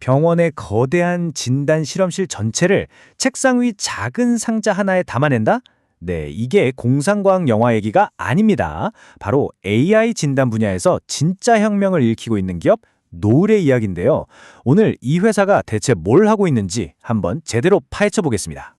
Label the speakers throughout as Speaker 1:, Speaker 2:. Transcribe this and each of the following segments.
Speaker 1: 병원의 거대한 진단 실험실 전체를 책상 위 작은 상자 하나에 담아낸다? 네, 이게 공상과학 영화 얘기가 아닙니다. 바로 AI 진단 분야에서 진짜 혁명을 일으키고 있는 기업 노을의 이야기인데요. 오늘 이 회사가 대체 뭘 하고 있는지 한번 제대로 파헤쳐 보겠습니다.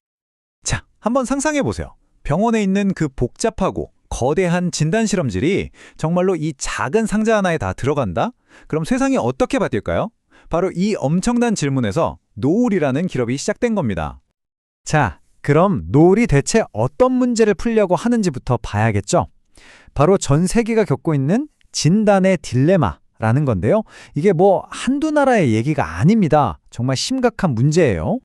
Speaker 2: 자, 한번 상상해 보세요. 병원에 있는 그 복잡하고 거대한 진단 실험실이 정말로 이 작은 상자 하나에 다 들어간다? 그럼 세상이 어떻게 바뀔까요? 바로 이 엄청난 질문에서 노을이라는 기업이 시작된 겁니다.
Speaker 1: 자, 그럼 노을이 대체 어떤 문제를 풀려고 하는지부터 봐야겠죠. 바로 전 세계가 겪고 있는 진단의 딜레마라는 건데요. 이게 뭐 한두 나라의 얘기가 아닙니다. 정말 심각한 문제예요.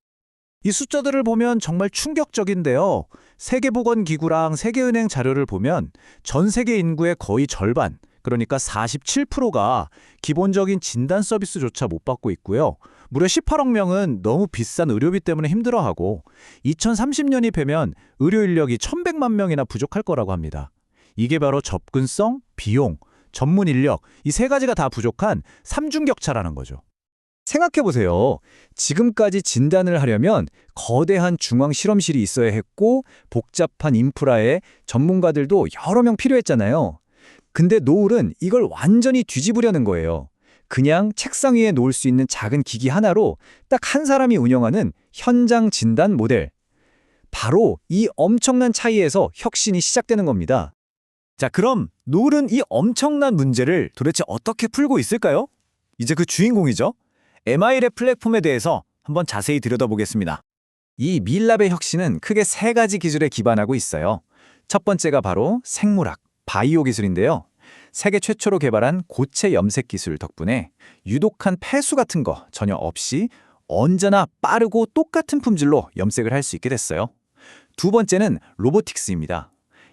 Speaker 3: 이 숫자들을 보면 정말 충격적인데요. 세계보건기구랑 세계은행 자료를 보면 전 세계 인구의 거의 절반, 그러니까 47%가 기본적인 진단 서비스조차 못 받고 있고요. 무려 18억 명은 너무 비싼 의료비 때문에 힘들어하고 2030년이 되면 의료 인력이 1,100만 명이나 부족할 거라고 합니다. 이게 바로 접근성, 비용, 전문 인력 이 세 가지가 다 부족한 삼중격차라는 거죠.
Speaker 2: 생각해보세요. 지금까지 진단을 하려면 거대한 중앙 실험실이 있어야 했고 복잡한 인프라에 전문가들도 여러 명 필요했잖아요. 근데 노을은 이걸 완전히 뒤집으려는 거예요. 그냥 책상 위에 놓을 수 있는 작은 기기 하나로 딱 한 사람이 운영하는 현장 진단 모델. 바로 이 엄청난 차이에서 혁신이 시작되는 겁니다.
Speaker 3: 자, 그럼 노을은 이 엄청난 문제를 도대체 어떻게 풀고 있을까요? 이제 그 주인공이죠. MI랩 플랫폼에 대해서 한번 자세히 들여다보겠습니다.
Speaker 2: 이 밀랍의 혁신은 크게 세 가지 기술에 기반하고 있어요. 첫 번째가 바로 생물학, 바이오 기술인데요. 세계 최초로 개발한 고체 염색 기술 덕분에 유독한 폐수 같은 거 전혀 없이 언제나 빠르고 똑같은 품질로 염색을 할 수 있게 됐어요. 두 번째는 로보틱스입니다.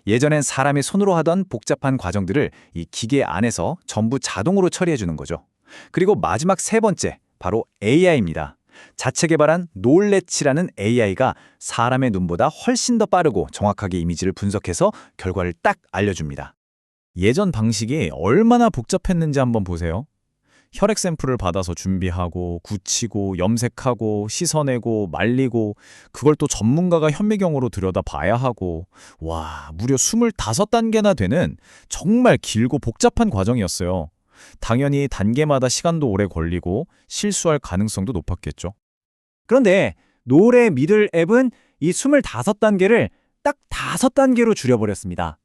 Speaker 2: 예전엔 사람이 손으로 하던 복잡한 과정들을 이 기계 안에서 전부 자동으로 처리해 주는 거죠. 그리고 마지막 세 번째, 바로 AI입니다. 자체 개발한 놀렛치라는 AI가 사람의 눈보다 훨씬 더 빠르고 정확하게 이미지를 분석해서 결과를 딱 알려줍니다. 예전 방식이 얼마나 복잡했는지 한번 보세요. 혈액 샘플을 받아서 준비하고 굳히고 염색하고 씻어내고 말리고 그걸 또 전문가가 현미경으로 들여다 봐야 하고 와 무려 25단계나 되는 정말 길고 복잡한 과정이었어요. 당연히 단계마다 시간도 오래 걸리고 실수할 가능성도 높았겠죠.
Speaker 1: 그런데 노을의 미들 앱은 이 25단계를 딱 5단계로 줄여버렸습니다.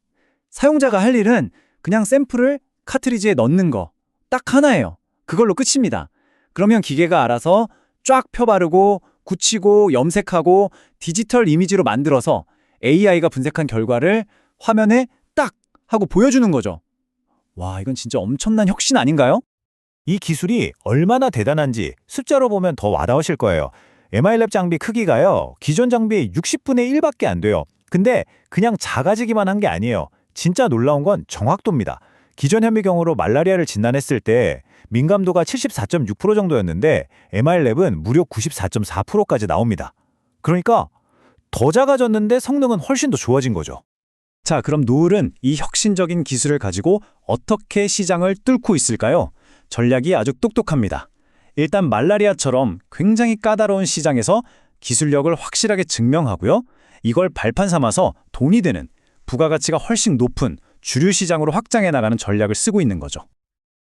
Speaker 1: 사용자가 할 일은 그냥 샘플을 카트리지에 넣는 거 딱 하나예요. 그걸로 끝입니다. 그러면 기계가 알아서 쫙 펴바르고 굳히고 염색하고 디지털 이미지로 만들어서 AI가 분석한 결과를 화면에 딱 하고 보여주는 거죠. 와, 이건 진짜 엄청난 혁신 아닌가요?
Speaker 3: 이 기술이 얼마나 대단한지 숫자로 보면 더 와닿으실 거예요. MILab 장비 크기가요. 기존 장비의 60분의 1밖에 안 돼요. 근데 그냥 작아지기만 한 게 아니에요. 진짜 놀라운 건 정확도입니다. 기존 현미경으로 말라리아를 진단했을 때 민감도가 74.6% 정도였는데 MILab은 무려 94.4%까지 나옵니다. 그러니까 더 작아졌는데 성능은 훨씬 더 좋아진 거죠.
Speaker 1: 자, 그럼 노을은 이 혁신적인 기술을 가지고 어떻게 시장을 뚫고 있을까요? 전략이 아주 똑똑합니다. 일단 말라리아처럼 굉장히 까다로운 시장에서 기술력을 확실하게 증명하고요. 이걸 발판 삼아서 돈이 되는 부가가치가 훨씬 높은 주류 시장으로 확장해 나가는 전략을 쓰고 있는 거죠.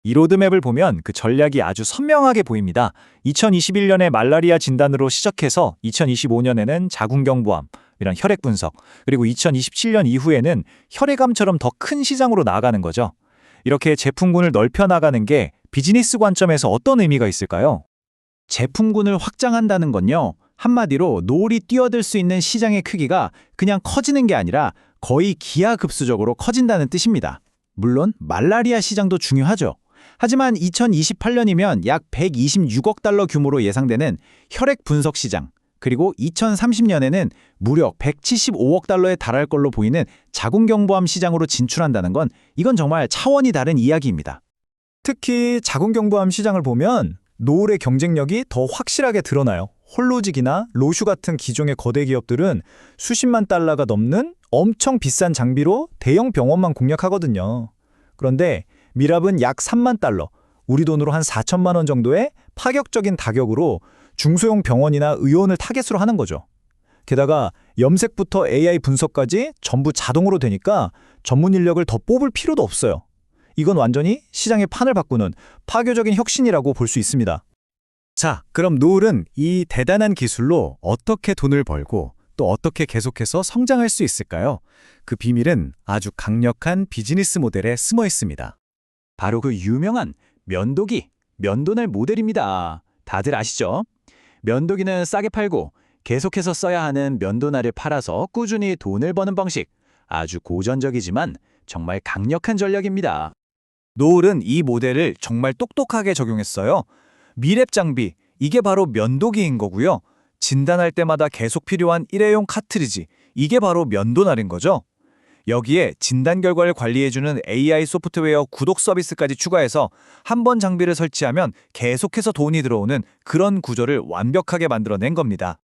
Speaker 1: 이 로드맵을 보면 그 전략이 아주 선명하게 보입니다. 2021년에 말라리아 진단으로 시작해서 2025년에는 자궁경부암, 이런 혈액 분석, 그리고 2027년 이후에는 혈액암처럼 더 큰 시장으로 나아가는 거죠. 이렇게 제품군을 넓혀 나가는 게 비즈니스 관점에서 어떤 의미가 있을까요? 제품군을 확장한다는 건요. 한마디로 노을이 뛰어들 수 있는 시장의 크기가 그냥 커지는 게 아니라 거의 기하급수적으로 커진다는 뜻입니다. 물론 말라리아 시장도 중요하죠. 하지만 2028년이면 약 126억 달러 규모로 예상되는 혈액 분석 시장, 그리고 2030년에는 무려 175억 달러에 달할 걸로 보이는 자궁경부암 시장으로 진출한다는 건 이건 정말 차원이 다른 이야기입니다.
Speaker 2: 특히 자궁경부암 시장을 보면 노을의 경쟁력이 더 확실하게 드러나요. 홀로직이나 로슈 같은 기종의 거대 기업들은 수십만 달러가 넘는 엄청 비싼 장비로 대형 병원만 공략하거든요. 그런데 미랍은 약 3만 달러, 우리 돈으로 한 4천만 원 정도의 파격적인 타격으로 중소형 병원이나 의원을 타겟으로 하는 거죠. 게다가 염색부터 AI 분석까지 전부 자동으로 되니까 전문 인력을 더 뽑을 필요도 없어요. 이건 완전히 시장의 판을 바꾸는 파괴적인 혁신이라고 볼 수 있습니다.
Speaker 1: 자, 그럼 노을은 이 대단한 기술로 어떻게 돈을 벌고 또 어떻게 계속해서 성장할 수 있을까요? 그 비밀은 아주 강력한 비즈니스 모델에 숨어 있습니다.
Speaker 2: 바로 그 유명한 면도기, 면도날 모델입니다. 다들 아시죠? 면도기는 싸게 팔고 계속해서 써야 하는 면도날을 팔아서 꾸준히 돈을 버는 방식. 아주 고전적이지만 정말 강력한 전략입니다. 노을은 이 모델을 정말 똑똑하게 적용했어요. 미랩 장비, 이게 바로 면도기인 거고요. 진단할 때마다 계속 필요한 일회용 카트리지, 이게 바로 면도날인 거죠. 여기에 진단 결과를 관리해주는 AI 소프트웨어 구독 서비스까지 추가해서 한 번 장비를 설치하면 계속해서 돈이 들어오는 그런 구조를 완벽하게 만들어낸 겁니다.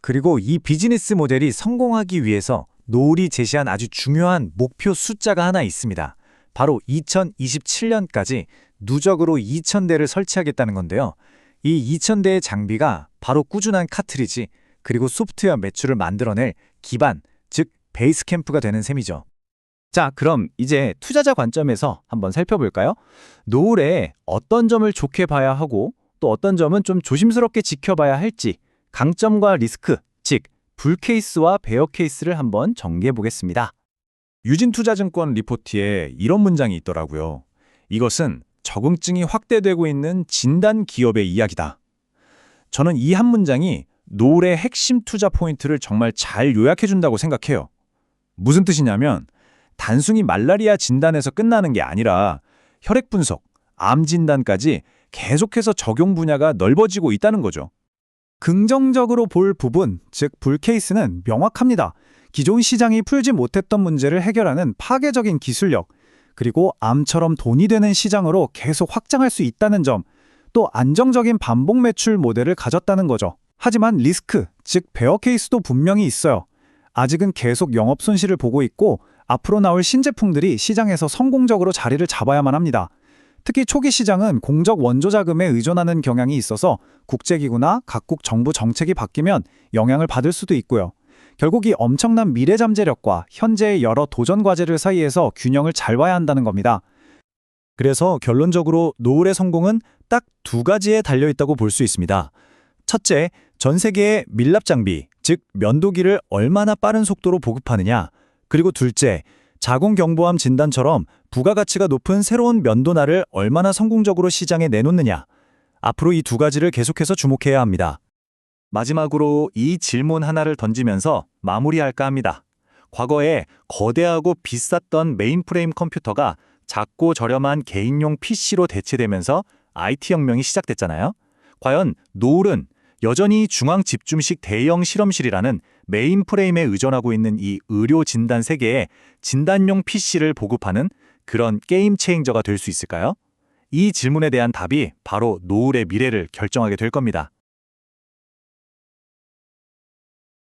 Speaker 1: 그리고 이 비즈니스 모델이 성공하기 위해서 노을이 제시한 아주 중요한 목표 숫자가 하나 있습니다. 바로 2027년까지 누적으로 2,000대를 설치하겠다는 건데요. 이 2,000대의 장비가 바로 꾸준한 카트리지 그리고 소프트웨어 매출을 만들어낼 기반, 즉 베이스 캠프가 되는 셈이죠. 자, 그럼 이제 투자자 관점에서 한번 살펴볼까요? 노을에 어떤 점을 좋게 봐야 하고 또 어떤 점은 좀 조심스럽게 지켜봐야 할지 강점과 리스크, 즉 불케이스와 베어 케이스를 한번 정리해 보겠습니다.
Speaker 2: 유진투자증권 리포트에 이런 문장이 있더라고요. 이것은 적응증이 확대되고 있는 진단 기업의 이야기다. 저는 이 한 문장이 노을의 핵심 투자 포인트를 정말 잘 요약해준다고 생각해요. 무슨 뜻이냐면 단순히 말라리아 진단에서 끝나는 게 아니라 혈액 분석, 암 진단까지 계속해서 적용 분야가 넓어지고 있다는 거죠.
Speaker 1: 긍정적으로 볼 부분, 즉 불케이스는 명확합니다. 기존 시장이 풀지 못했던 문제를 해결하는 파괴적인 기술력, 그리고 암처럼 돈이 되는 시장으로 계속 확장할 수 있다는 점, 또 안정적인 반복 매출 모델을 가졌다는 거죠. 하지만 리스크, 즉 베어 케이스도 분명히 있어요. 아직은 계속 영업 손실을 보고 있고 앞으로 나올 신제품들이 시장에서 성공적으로 자리를 잡아야만 합니다. 특히 초기 시장은 공적 원조 자금에 의존하는 경향이 있어서 국제기구나 각국 정부 정책이 바뀌면 영향을 받을 수도 있고요. 결국 이 엄청난 미래 잠재력과 현재의 여러 도전 과제를 사이에서 균형을 잘 봐야 한다는 겁니다. 그래서 결론적으로 노을의 성공은 딱 두 가지에 달려 있다고 볼 수 있습니다. 첫째, 전 세계의 밀랍 장비, 즉 면도기를 얼마나 빠른 속도로 보급하느냐. 그리고 둘째, 자궁 경부암 진단처럼 부가가치가 높은 새로운 면도날을 얼마나 성공적으로 시장에 내놓느냐. 앞으로 이 두 가지를 계속해서 주목해야 합니다.
Speaker 2: 마지막으로 이 질문 하나를 던지면서 마무리할까 합니다. 과거에 거대하고 비쌌던 메인프레임 컴퓨터가 작고 저렴한 개인용 PC로 대체되면서 IT 혁명이 시작됐잖아요. 과연 노을은 여전히 중앙 집중식 대형 실험실이라는 메인 프레임에 의존하고 있는 이 의료 진단 세계에 진단용 PC를 보급하는 그런 게임 체인저가 될 수 있을까요? 이 질문에 대한 답이 바로 노을의 미래를 결정하게 될 겁니다.